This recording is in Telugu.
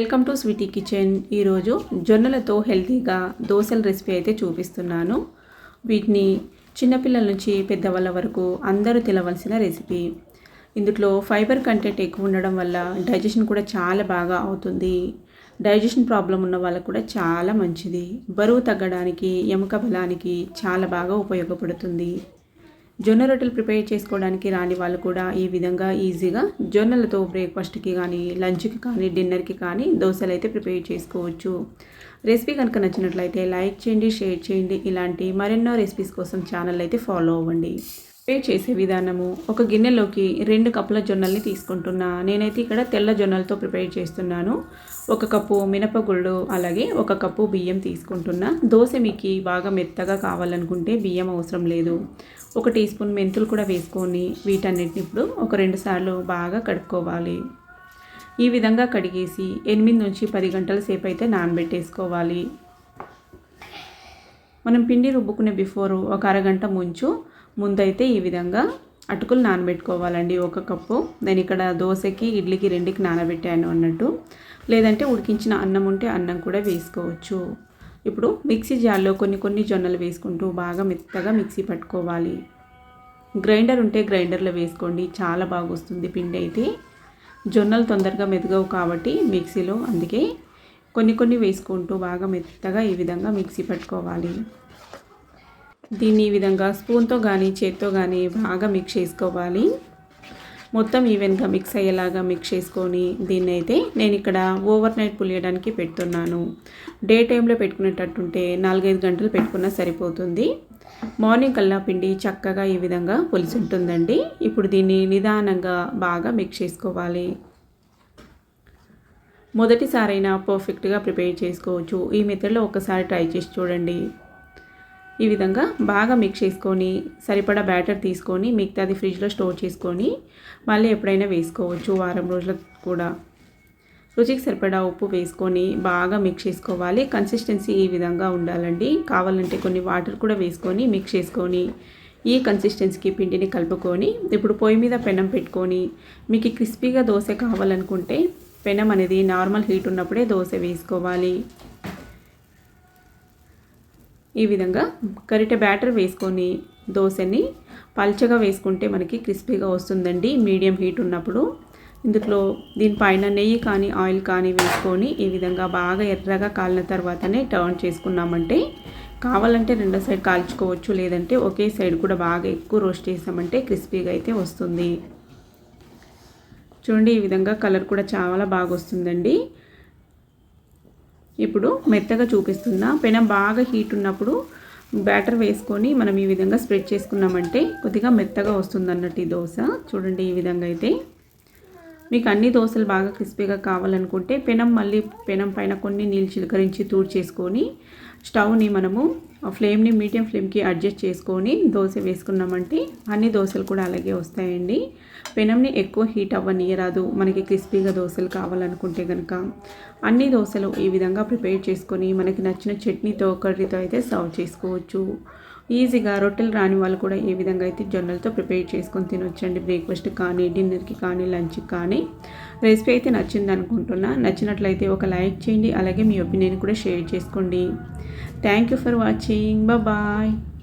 Welcome to Sweety kitchen. ఈరోజు జొన్నలతో హెల్తీగా దోశల రెసిపీ అయితే చూపిస్తున్నాను. వీటిని చిన్నపిల్లల నుంచి పెద్దవాళ్ళ వరకు అందరూ తినవలసిన రెసిపీ. ఇందులో ఫైబర్ కంటెంట్ ఎక్కువ ఉండడం వల్ల డైజెషన్ కూడా చాలా బాగా అవుతుంది. డైజెషన్ ప్రాబ్లం ఉన్న వాళ్ళకు కూడా చాలా మంచిది. బరువు తగ్గడానికి ఎముక బలానికి చాలా బాగా ఉపయోగపడుతుంది. జొన్న రొట్టెలు ప్రిపేర్ చేసుకోవడానికి రాని వాళ్ళు కూడా ఈ విధంగా ఈజీగా జొన్నలతో బ్రేక్ఫాస్ట్కి కానీ లంచ్కి కానీ డిన్నర్కి కానీ దోశలు అయితే ప్రిపేర్ చేసుకోవచ్చు. రెసిపీ కనుక నచ్చినట్లయితే లైక్ చేయండి షేర్ చేయండి. ఇలాంటి మరెన్నో రెసిపీస్ కోసం ఛానల్ అయితే ఫాలో అవ్వండి. ప్రిపేర్ చేసే విధానము. ఒక గిన్నెలోకి రెండు కప్పుల జొన్నల్ని తీసుకుంటున్నా. నేనైతే ఇక్కడ తెల్ల జొన్నలతో ప్రిపేర్ చేస్తున్నాను. ఒక కప్పు మినపగుళ్ళు అలాగే ఒక కప్పు బియ్యం తీసుకుంటున్నా. దోశ మీకు బాగా మెత్తగా కావాలనుకుంటే బియ్యం అవసరం లేదు. ఒక టీ స్పూన్ మెంతులు కూడా వేసుకొని వీటన్నిటిని ఇప్పుడు ఒక రెండు సార్లు బాగా కడుక్కోవాలి. ఈ విధంగా కడిగేసి ఎనిమిది నుంచి పది గంటల సేపు అయితే నానబెట్టేసుకోవాలి. మనం పిండి రుబ్బుకునే బిఫోర్ ఒక అరగంట ముంచు. ముందైతే ఈ విధంగా అటుకులు నానబెట్టుకోవాలండి. ఒక కప్పు. నేను ఇక్కడ దోశకి ఇడ్లీకి రెండుకి నానబెట్టాను అన్నట్టు. లేదంటే ఉడికించిన అన్నం ఉంటే అన్నం కూడా వేసుకోవచ్చు. ఇప్పుడు మిక్సీ జార్లో కొన్ని కొన్ని జొన్నలు వేసుకుంటూ బాగా మెత్తగా మిక్సీ పట్టుకోవాలి. గ్రైండర్ ఉంటే గ్రైండర్లో వేసుకోండి. చాలా బాగా వస్తుంది పిండి అయితే. జొన్నలు తొందరగా మెదగవు కాబట్టి మిక్సీలో అందుకే కొన్ని కొన్ని వేసుకుంటూ బాగా మెత్తగా ఈ విధంగా మిక్సీ పట్టుకోవాలి. దీన్ని ఈ విధంగా స్పూన్తో కానీ చేత్తో కానీ బాగా మిక్స్ చేసుకోవాలి. మొత్తం ఈవెన్గా మిక్స్ అయ్యేలాగా మిక్స్ చేసుకొని దీన్ని అయితే నేను ఇక్కడ ఓవర్ నైట్ పులియడానికి పెడుతున్నాను. డే టైంలో పెట్టుకునేటట్టుంటే నాలుగైదు గంటలు పెట్టుకున్నా సరిపోతుంది. మార్నింగ్ కల్లా పిండి చక్కగా ఈ విధంగా పులిసి ఉంటుందండి ఇప్పుడు దీన్ని నిదానంగా బాగా మిక్స్ చేసుకోవాలి. మొదటిసారైనా పర్ఫెక్ట్గా ప్రిపేర్ చేసుకోవచ్చు. ఈ మెథడ్లో ఒకసారి ట్రై చేసి చూడండి. ఈ విధంగా బాగా మిక్స్ చేసుకొని సరిపడా బ్యాటర్ తీసుకొని మిగతాది ఫ్రిడ్జ్లో స్టోర్ చేసుకొని మళ్ళీ ఎప్పుడైనా వేసుకోవచ్చు వారం రోజులకు కూడా. రుచికి సరిపడా ఉప్పు వేసుకొని బాగా మిక్స్ చేసుకోవాలి. కన్సిస్టెన్సీ ఈ విధంగా ఉండాలండి. కావాలంటే కొన్ని వాటర్ కూడా వేసుకొని మిక్స్ చేసుకొని ఈ కన్సిస్టెన్సీకి పిండిని కలుపుకొని ఇప్పుడు పొయ్యి మీద పెనం పెట్టుకొని మీకు క్రిస్పీగా దోశ కావాలనుకుంటే పెనం అనేది నార్మల్ హీట్ ఉన్నప్పుడే దోశ వేసుకోవాలి. ఈ విధంగా గరిటె బ్యాటర్ వేసుకొని దోశని పల్చగా వేసుకుంటే మనకి క్రిస్పీగా వస్తుందండి. మీడియం హీట్ ఉన్నప్పుడు ఇందులో దీనిపైన నెయ్యి కానీ ఆయిల్ కానీ వేసుకొని ఈ విధంగా బాగా ఎర్రగా కాలిన తర్వాతనే టర్న్ చేసుకున్నామంటే కావాలంటే రెండో సైడ్ కాల్చుకోవచ్చు లేదంటే ఒకే సైడ్ కూడా బాగా ఎక్కువ రోస్ట్ చేసామంటే క్రిస్పీగా అయితే వస్తుంది. చూడండి ఈ విధంగా కలర్ కూడా చాలా బాగా వస్తుందండి. ఇప్పుడు మెత్తగా చూపిస్తున్నా పెనం బాగా హీట్ ఉన్నప్పుడు బ్యాటర్ వేసుకొని మనం ఈ విధంగా స్ప్రెడ్ చేసుకున్నామంటే కొద్దిగా మెత్తగా వస్తుంది అన్నట్టు ఈ దోశ. చూడండి ఈ విధంగా అయితే. మీకు అన్ని దోశలు బాగా క్రిస్పీగా కావాలనుకుంటే పెనం మళ్ళీ పెనం పైన కొన్ని నీళ్ళు చిలకరించి తూడు చేసుకొని స్టవ్ని మనము ఫ్లేమ్ని మీడియం ఫ్లేమ్కి అడ్జస్ట్ చేసుకొని దోశ వేసుకున్నామంటే అన్ని దోశలు కూడా అలాగే వస్తాయండి. పెనంని ఎక్కువ హీట్ అవ్వనీయరాదు. మనకి క్రిస్పీగా దోశలు కావాలనుకుంటే కనుక అన్ని దోశలు ఈ విధంగా ప్రిపేర్ చేసుకొని మనకి నచ్చిన చట్నీతో కర్రీతో అయితే సర్వ్ చేసుకోవచ్చు. ఈజీగా రొట్టెలు రాని వాళ్ళు కూడా ఏ విధంగా అయితే జొన్నలతో ప్రిపేర్ చేసుకొని తినొచ్చండి. బ్రేక్ఫాస్ట్ కానీ డిన్నర్కి కానీ లంచ్కి కానీ. రెసిపీ అయితే నచ్చింది అనుకుంటున్నా. నచ్చినట్లయితే ఒక లైక్ చేయండి. అలాగే మీ ఒపీనియన్ కూడా షేర్ చేసుకోండి. Thank you for watching. Bye.